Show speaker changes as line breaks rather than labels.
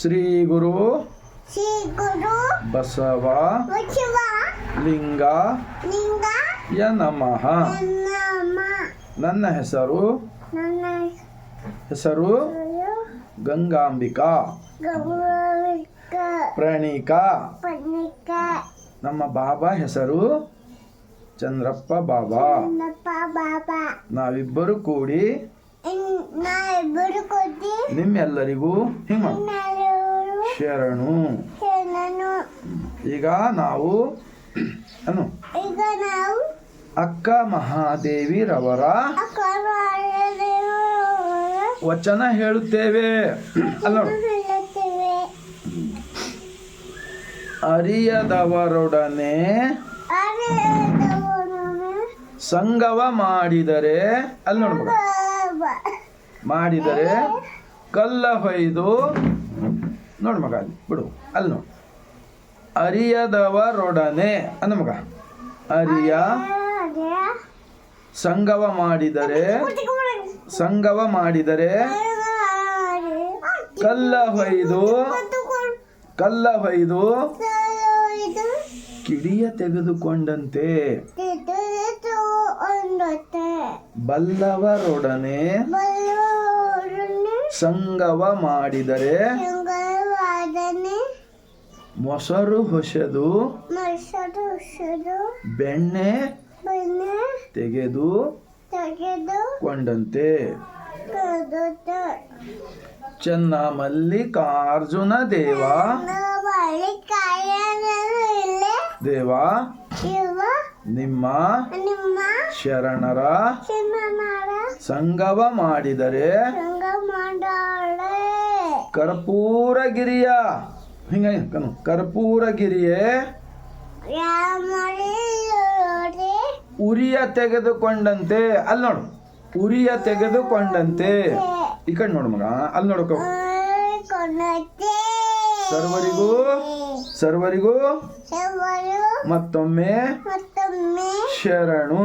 ಶ್ರೀ ಗುರು
ಶ್ರೀ ಗುರು
ಬಸವ ಲಿಂಗ
ಲಿಂಗ
ಯ ನಮಃ ನನ್ನ ಹೆಸರು ಹೆಸರು ಗಂಗಾಂಬಿಕಾ. ಪ್ರಣಿಕಾ. ನಮ್ಮ ಬಾಬಾ ಹೆಸರು ಚಂದ್ರಪ್ಪ ಬಾಬಾ. ನಾವಿಬ್ಬರು ಕೂಡಿ ನಿಮ್ಮೆಲ್ಲರಿಗೂ
ನಾಲ್ವರು
ಶರಣು. ಈಗ ನಾವು ಅನು
ಈಗ ನಾವು
ಅಕ್ಕ ಮಹಾದೇವಿ
ರವರ
ವಚನ ಹೇಳುತ್ತೇವೆ. ಅಲ್ಲ ಅರಿಯದವರೊಡನೆ ಸಂಗವ ಮಾಡಿದರೆ ಅಲ್ಲಿ
ನೋಡ್ಬೋದು
ಮಾಡಿದರೆ ಕಲ್ಲ ಹೊಯ್ದು ನೋಡು ಮಗ ಅಲ್ಲಿ, ಬಿಡು. ಅಲ್ಲಿ ನೋಡು. ಅರಿಯದವರೊಡನೆ ಅನ್ನ ಮಗ. ಅರಿಯ ಸಂಗವ ಮಾಡಿದರೆ ಸಂಗವ ಮಾಡಿದರೆ, ಕಲ್ಲ ಹೊಯ್ದು ಕಲ್ಲ ಹೊಯ್ದು, ಕಿಡಿಯ ತೆಗೆದುಕೊಂಡಂತೆ. ಬಲ್ಲವರೊಡನೆ, ಸಂಗವ ಮಾಡಿದರೆ ಮೊಸರು ಹೊಸೆದು ಬೆಣ್ಣೆ ತೆಗೆದು
ತೆಗೆದು
ಕೊಂಡಂತೆ. ಚೆನ್ನ ಮಲ್ಲಿಕಾರ್ಜುನ ದೇವ. ದೇವ. ನಿಮ್ಮ
ನಿಮ್ಮ
ಶರಣರ ಸಂಗವ ಮಾಡಿದರೆ
ಕರ್ಪೂರ ಗಿರಿಯ
ಕರ್ಪೂರಗಿರಿಯ ಹಿಂಗ ಕನು ಕರ್ಪೂರಗಿರಿಯೇ ಉರಿಯ ತೆಗೆದುಕೊಂಡಂತೆ. ಅಲ್ಲಿ ನೋಡು. ಉರಿಯ ತೆಗೆದುಕೊಂಡಂತೆ. ಈ ಕಡೆ ನೋಡು ಮಗ. ಅಲ್ಲಿ ನೋಡಕ ಸರ್ವರಿಗೂ ಸರ್ವರಿಗೂ
ಸರ್ವರು
ಮತ್ತೊಮ್ಮೆ ಶರಣು.